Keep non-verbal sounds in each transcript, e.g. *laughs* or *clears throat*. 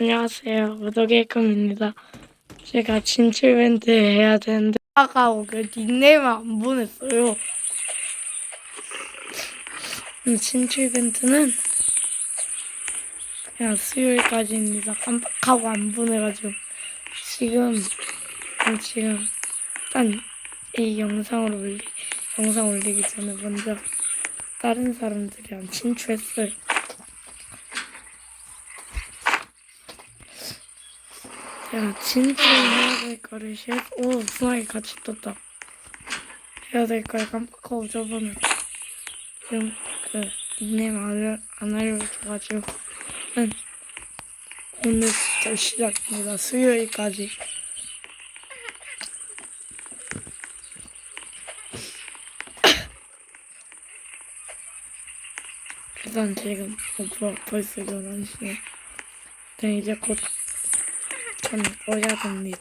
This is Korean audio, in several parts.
안녕하세요. 구독의 금입니다. 제가 진출 멘트 해야 되는데 아까 그 닉네임 안 보냈어요. 음, 진출 멘트는 그냥 수요일까지입니다. 깜빡하고 안 보내가지고 지금 음, 지금 일단 이 영상을 올리 영상 올리기 전에 먼저 다른 사람들이랑 친추했어요. 제가 진짜 해야 될 거를 실, 오, 분하게 같이 떴다. 해야 될 걸 깜빡하고 저번에 지금 그 닉네임 안, 알- 안 알려줘가지고 는 오늘부터 시작입니다. 수요일까지. *coughs* 일단 지금 어, 벌써 11시네. 네, 이제 곧 꺼야 됩니다.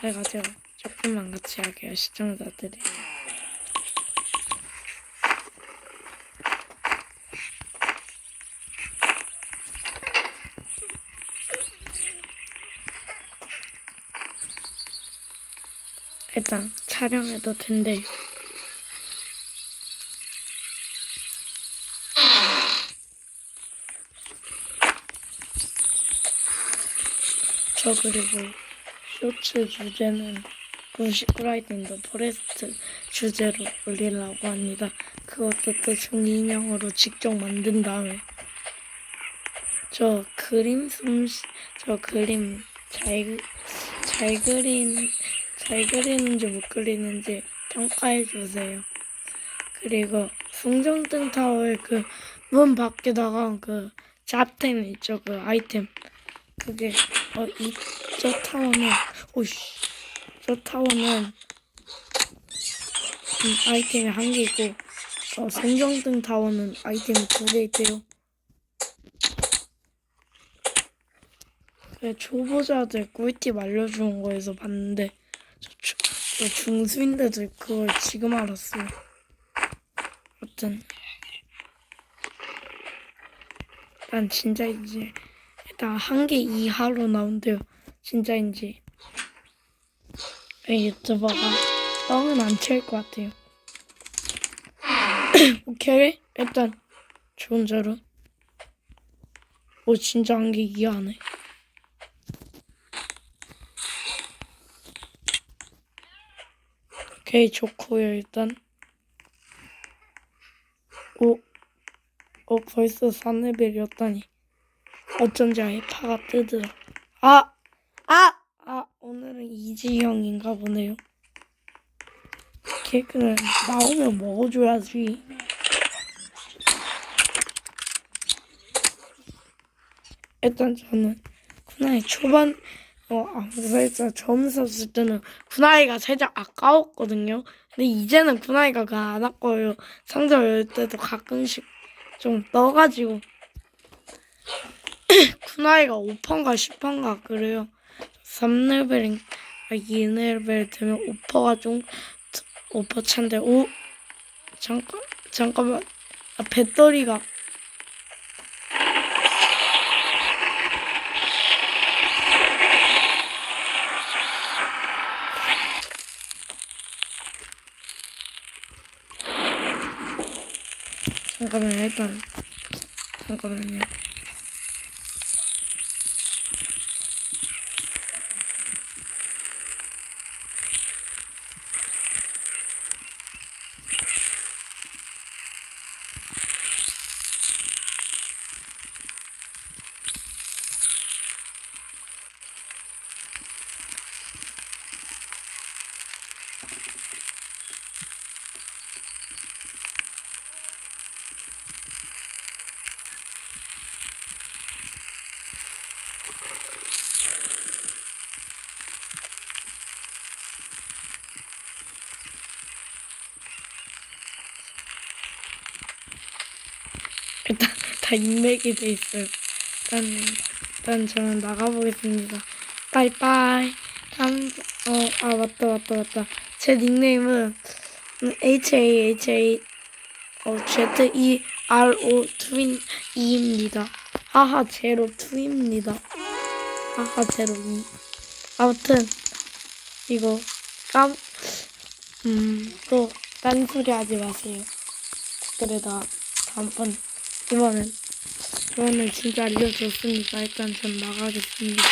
그래가지고 조금만 같이 하게요, 시청자들이. 일단 촬영해도 된대요. 저 그리고 쇼츠 주제는 군시크라이딩 더 포레스트 주제로 올리려고 합니다. 그것도 또 종이인형으로 직접 만든 다음에 저 그림 솜씨 저 그림 잘, 잘 그린 잘 그리는지 못 그리는지 평가해 주세요. 그리고 풍정등 타워의 그 문 밖에다가 그 잡템 있죠 그 아이템 그게 어이저 타워는 오씨 저 타워는 음, 아이템이 한 개 있고 어 성정등 타워는 아이템이 두 개 있대요. 그 초보자들 꿀팁 알려주는 거에서 봤는데 저, 주- 저 중수인데도 그걸 지금 알았어요. 어떤 난 진짜 이제 일단 한개 이하로 나온대요. 진짜인지 이 유튜버가 뻥은 안칠것 같아요. *clears throat* 오케이 일단 좋은 자료. 오 진짜 한 개 이하네. 오케이 좋고요 일단. 오, 어 벌써 3레벨이었다니. 어쩐지 아예 파가 뜨더라. 아! 아! 아, 오늘은 이지형인가 보네요. 케이크는 나오면 먹어줘야지. 일단 저는 군나이 초반, 어, 아, 그래서 처음 썼을 때는 군나이가 살짝 아까웠거든요. 근데 이제는 군나이가 그안 아까워요. 상자 열 때도 가끔씩 좀 떠가지고. 쿠나이가 5판가 10판가 그래요. 3레벨인 아 2레벨 되면 오퍼가 좀 오퍼 찬데 오 잠깐 잠깐만 아 배터리가 잠깐만요 일단 잠깐만요. 일단 *laughs* 다 인맥이 돼 있어요. 일단 일단 저는 나가보겠습니다. 빠이빠이. 다음 어아 맞다 맞다 맞다. 제 닉네임은 H A H A 어 Z E R O 트윈 E입니다. 하하 제로 2입니다. 하하 제로 2. 아무튼 이거 깜, 음, 또 딴소리 하지 마세요. 그래다 다음번 이번엔 조언을 진짜 알려줬으니까 일단 전 나가겠습니다.